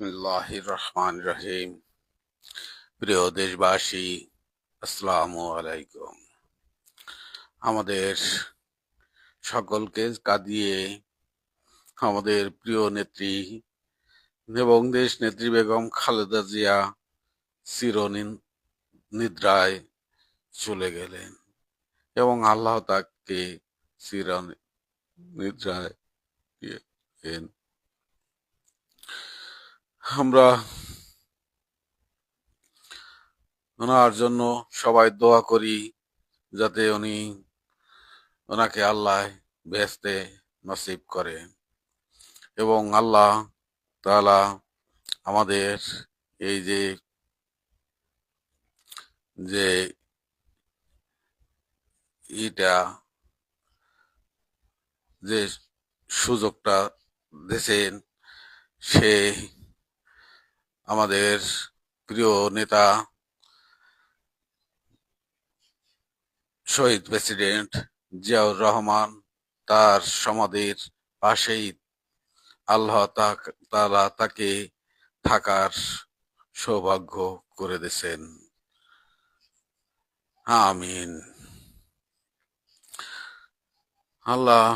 বিসমিল্লাহ রহমান রহিম। প্রিয় দেশবাসী, আসসালামু আলাইকুম। আমাদের সকলকে কাঁদিয়ে আমাদের প্রিয় নেত্রী এবং দেশ নেত্রী বেগম খালেদা জিয়া চিরনিন- নিদ্রায় চলে গেলেন এবং আল্লাহ তাকে চির নিদ্রায় আমরা ওনার জন্য সবাই দোয়া করি যাতে উনি ওনাকে আল্লাহ বেহেস্তে নসিব করে এবং আল্লাহ তাআলা আমাদের এই যে যে ইটা, যে সুযোগটা দিয়েছেন সে আমাদের প্রিয় নেতা শহীদ প্রেসিডেন্ট জিয়াউর রহমান তার সমাধির পাশেই আল্লাহ তাআলা তাকে থাকার সৌভাগ্য করে দিয়েছেন। আমিন। আল্লাহ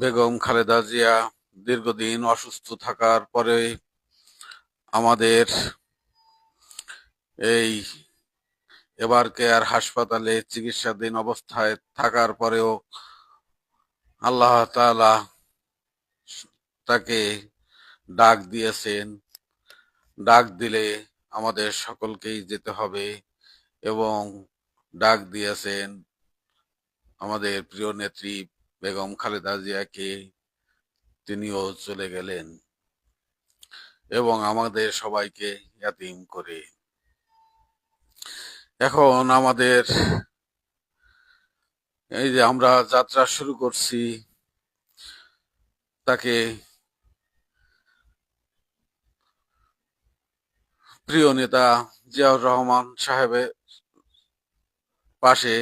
বেগম খালেদা জিয়া দীর্ঘদিন অসুস্থ থাকার পরে আমাদের এই এবার কেয়ার হাসপাতালে চিকিৎসাধীন অবস্থায় থাকার পরেও আল্লাহ তাআলা তাকে ডাক দিয়েছেন। ডাক দিলে আমাদের সকলকেই যেতে হবে এবং ডাক দিয়েছেন আমাদের প্রিয় নেত্রী বেগম খালেদা জিয়াকে। তিনিও চলে গেলেন এবং আমাদের সবাইকে ইয়াতিম করে। এখন আমাদের এই যে আমরা যাত্রা শুরু করছি, তাকে প্রিয় নেতা জিয়াউর রহমান সাহেবের পাশে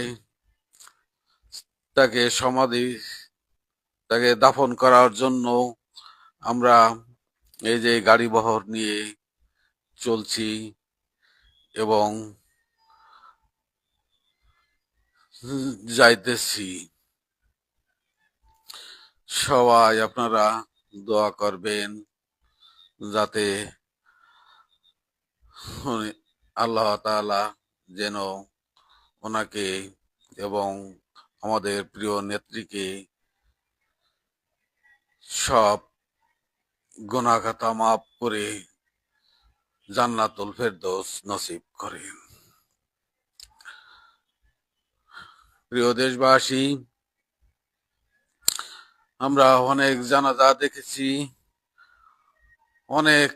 তাকে সমাধি তাকে দাফন করার জন্য আমরা এই যে গাড়ি বহর নিয়ে চলছি এবং যাইতেছি। সবাই আপনারা দোয়া করবেন যাতে আল্লাহ তাআলা যেন ওনাকে এবং আমাদের প্রিয় নেত্রীকে সব গুনাহগাতা মাফ করে জান্নাতুল ফেরদৌস নসিব করেন। প্রিয় দেশবাসী, আমরা অনেক জানাজা দেখেছি, অনেক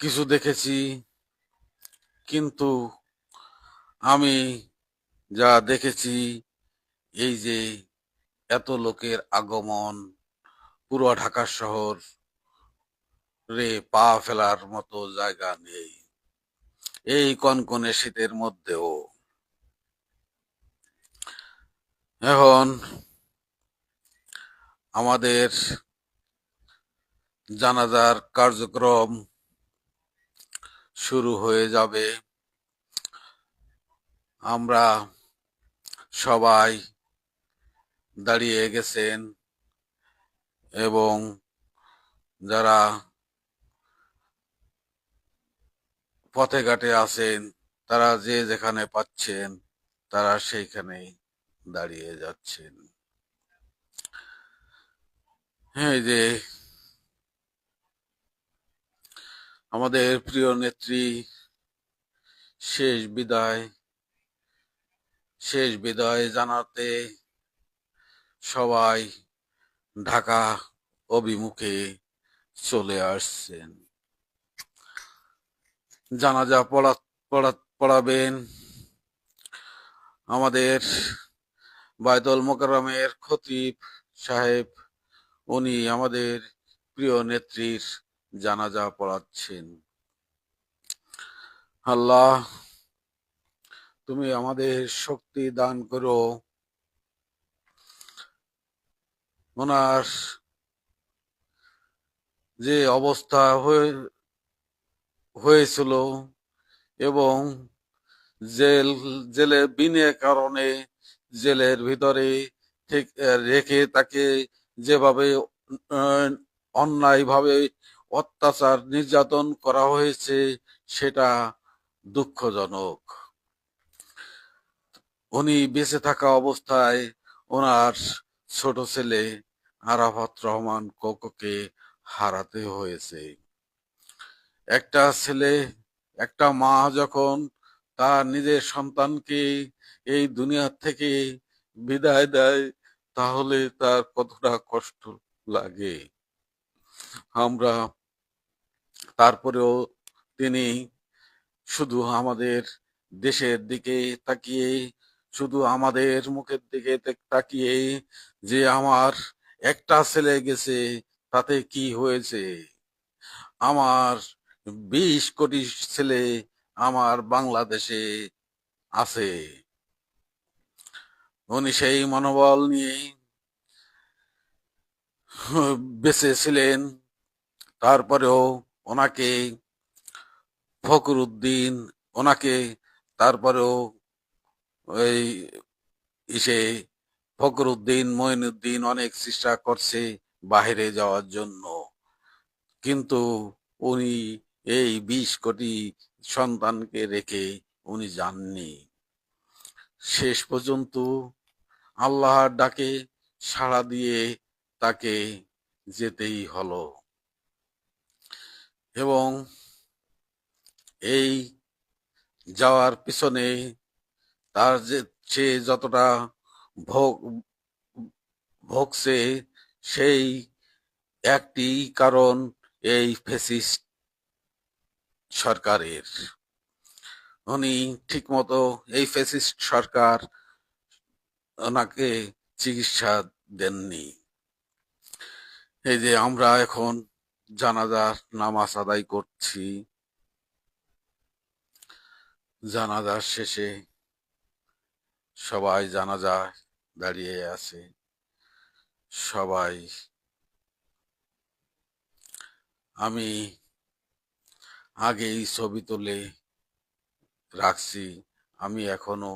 কিছু দেখেছি, কিন্তু আমি যা দেখেছি, এই যে এত লোকের আগমন পুরো ঢাকা শহর রে পা ফেলার মতো জায়গা নেই। এই কনকনে শীতের মধ্যেও। এখন আমাদের জানাজার কার্যক্রম শুরু হয়ে যাবে। আমরা সবাই দাঁড়িয়ে গেছেন। এবং যারা পথে ঘাটে আছেন, তারা যে যেখানে পাচ্ছেন, তারা সেইখানেই দাঁড়িয়ে যাচ্ছেন। হ্যাঁ যে আমাদের প্রিয় নেত্রী, শেষ বিদায় শেষ বিদায় জানাতে সবাই ঢাকা অভিমুখে চলে আসছেন। জানাজা পড়া পড়া, পড়াবেন। আমাদের বায়তুল মোকাররমের খতিব সাহেব, উনি আমাদের প্রিয় নেত্রীর জানাজা পড়াচ্ছেন। আল্লাহ, তুমি আমাদের শক্তি দান করো। ওনার যে অবস্থা হয়ে, হয়েছিল এবং জেল, জেলে বিনে কারণে জেলের ভিতরে ঠিক, রেখে তাকে যেভাবে অন্যায়ভাবে অত্যাচার নির্যাতন করা হয়েছে সেটা দুঃখজনক। উনি বেঁচে থাকা অবস্থায় ওনার ছোট ছেলে আরাফাত রহমান কোকোকে হারাতে হয়েছে। একটা ছেলে, একটা মা যখন তার নিজের সন্তানকে এই দুনিয়া থেকে বিদায় দেয়, তাহলে তার কতটা কষ্ট লাগে। আমরা, তারপরেও তিনি শুধু আমাদের দেশের দিকে তাকিয়ে, শুধু আমাদের মুখের দিকে তাকিয়ে যে আমার একটা ছেলে গেছে, তাতে কি হয়েছে? আমার বিশ কোটি ছেলে আমার বাংলাদেশে আছে। উনি সেই মনোবল নিয়ে বেঁচে ছিলেন তারপরেও ওনাকে ফখরুদ্দিন, ওনাকে তারপরেও ওই ইসে ফখরুদ্দিন, মঈনুদ্দিন অনেক চেষ্টা করছে বাইরে যাওয়ার জন্য। কিন্তু উনি এই বিশ কোটি সন্তানকে রেখে উনি যাননি। শেষ পর্যন্ত আল্লাহর ডাকে সাড়া দিয়ে তাকে যেতেই হলো। এবং এই যাওয়ার পিছনে তার যে সে যতটা ভোগ ভোগছে সেই একটি কারণ এই ফেসিস্ট সরকারের। উনি ঠিকমতো এই ফেসিস্ট সরকার ওনাকে চিকিৎসা দেননি। এই যে আমরা এখন জানাজার নামাজ আদায় করছি। জানাজার শেষে সবাই জানাজায় দাঁড়িয়ে আছে। সবাই। আমি আগে এই ছবি তুলে রাখছি। আমি এখনও,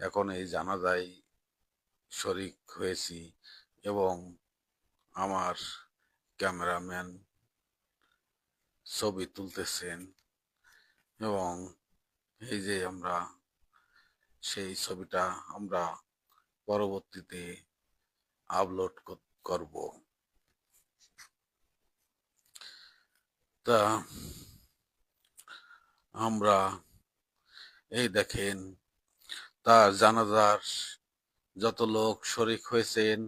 এখন এই জানাজায় শরিক হয়েছি এবং আমার ক্যামেরাম্যান ছবি তুলতেছেন এবং এই যে আমরা, সেই ছবিটা আমরা পরবর্তীতে আপলোড করব। তা আমরা এই দেখেন, তার জানাজার যত লোক শরিক হয়েছেন,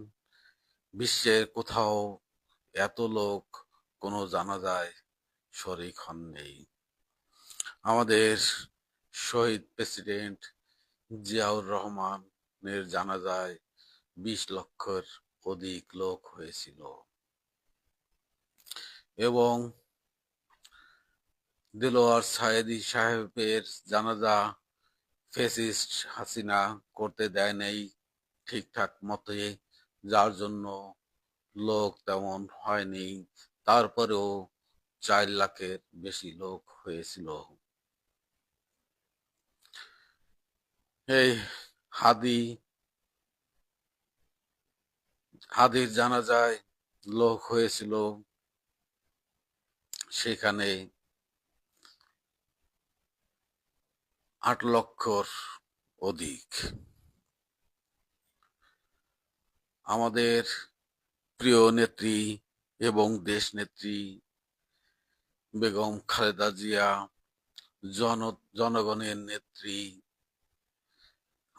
বিশ্বের কোথাও এত লোক কোনো জানাজায় শরিক হননি। আমাদের শহীদ প্রেসিডেন্ট জিয়াউর রহমানের জানাজায় বিশ লক্ষের অধিক লোক হয়েছিল। এবং দিলোয়ার সায়েদি সাহেবের জানাজা ফেসিস্ট হাসিনা করতে দেয় নেই ঠিকঠাক মতে, যার জন্য লোক তেমন হয়নি। তারপরেও চার লাখের বেশি লোক হয়েছিল। এই হাদি, হাদির জানাজায় লোক হয়েছিল সেখানে আট লক্ষর অধিক। আমাদের প্রিয় নেত্রী এবং দেশ নেত্রী বেগম খালেদা জিয়া, জন, জনগণের নেত্রী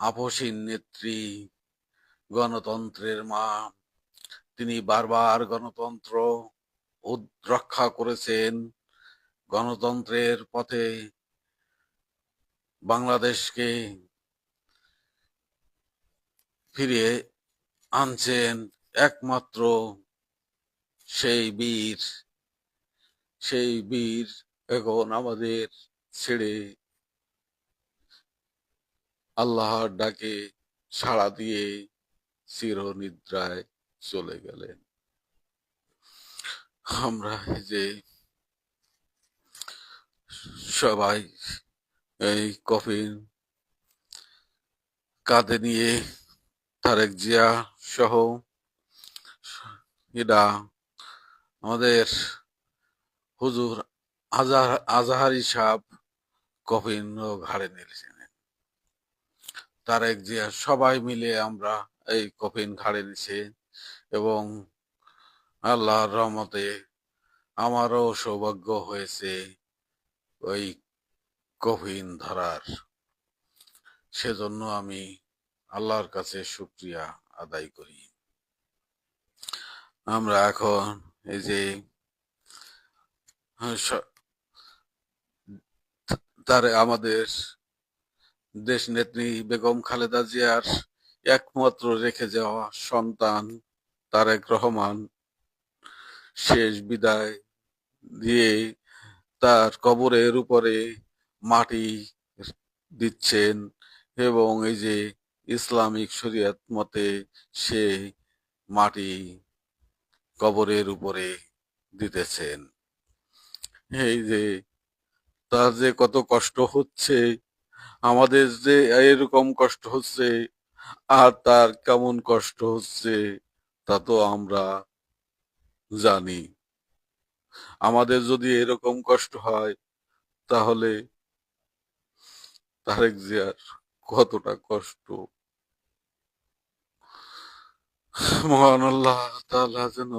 আপসীন নেত্রী, গণতন্ত্রের মা। তিনি বারবার গণতন্ত্র রক্ষা করেছেন। গণতন্ত্রের পথে বাংলাদেশকে ফিরিয়ে আনছেন একমাত্র সেই বীর। সেই বীর এখন আমাদের ছেড়ে আল্লাহর ডাকে সাড়া দিয়ে চিরনিদ্রায় চলে গেলেন। আমরা যে সবাই এই কফিন কাঁধে নিয়ে তারেক জিয়া সহ এরা আমাদের হুজুর আজাহারি সাহ কফিন ও ঘাড়ে নিয়েছেন তারেক জিয়া, সবাই মিলে আমরা এই কফিন ঘাড়ে নিছে এবং আল্লাহর রহমতে আমারও সৌভাগ্য হয়েছে ওই কফিন ধরার। সেজন্য আমি আল্লাহর কাছে শুক্রিয়া আদায় করি। আমরা এখন এই যে তার আমাদের দেশ নেত্রী বেগম খালেদা জিয়ার একমাত্র রেখে যাওয়া সন্তান তারেক রহমান শেষ বিদায় দিয়ে তার কবরের উপরে মাটি দিচ্ছেন এবং এই যে ইসলামিক শরিয়ত মতে সে মাটি কবরের উপরে দিতেছেন। এই যে তার যে কত কষ্ট হচ্ছে আমাদের যে এরকম কষ্ট হচ্ছে আর তার কেমন কষ্ট হচ্ছে, তা তো আমরা জানি। আমাদের যদি এরকম কষ্ট হয়, তাহলে তারেক জিয়ার কতটা কষ্ট। মহান আল্লাহ তাআলা যেন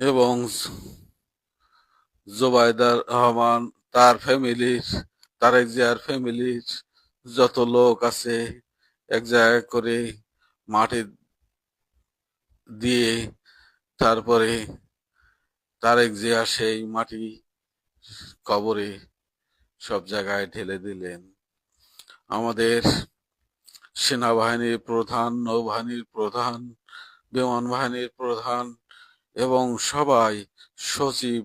এবং জোবাইদার রহমান তার ফ্যামিলির তারেক জিয়ার ফ্যামিলির যত লোক আছে এক জায়গায় করে মাটি দিয়ে তারপরে তারেক জিয়া সেই মাটি কবরে সব জায়গায় ঢেলে দিলেন। আমাদের সেনাবাহিনীর প্রধান, নৌবাহিনীর প্রধান বিমান বাহিনীর প্রধান এবং সবাই সচিব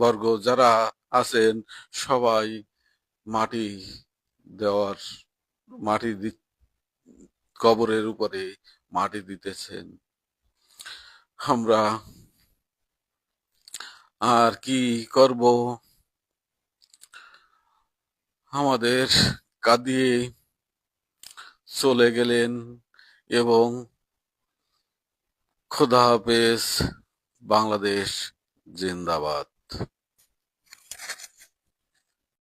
বর্গ যারা আছেন সবাই মাটি দেওয়ার, মাটি কবরের উপরে মাটি দিতেছেন। আমরা আর কি করব? আমাদের কাঁদিয়ে চলে গেলেন এবং খোদা হাফেজ বাংলাদেশ ジェンダーは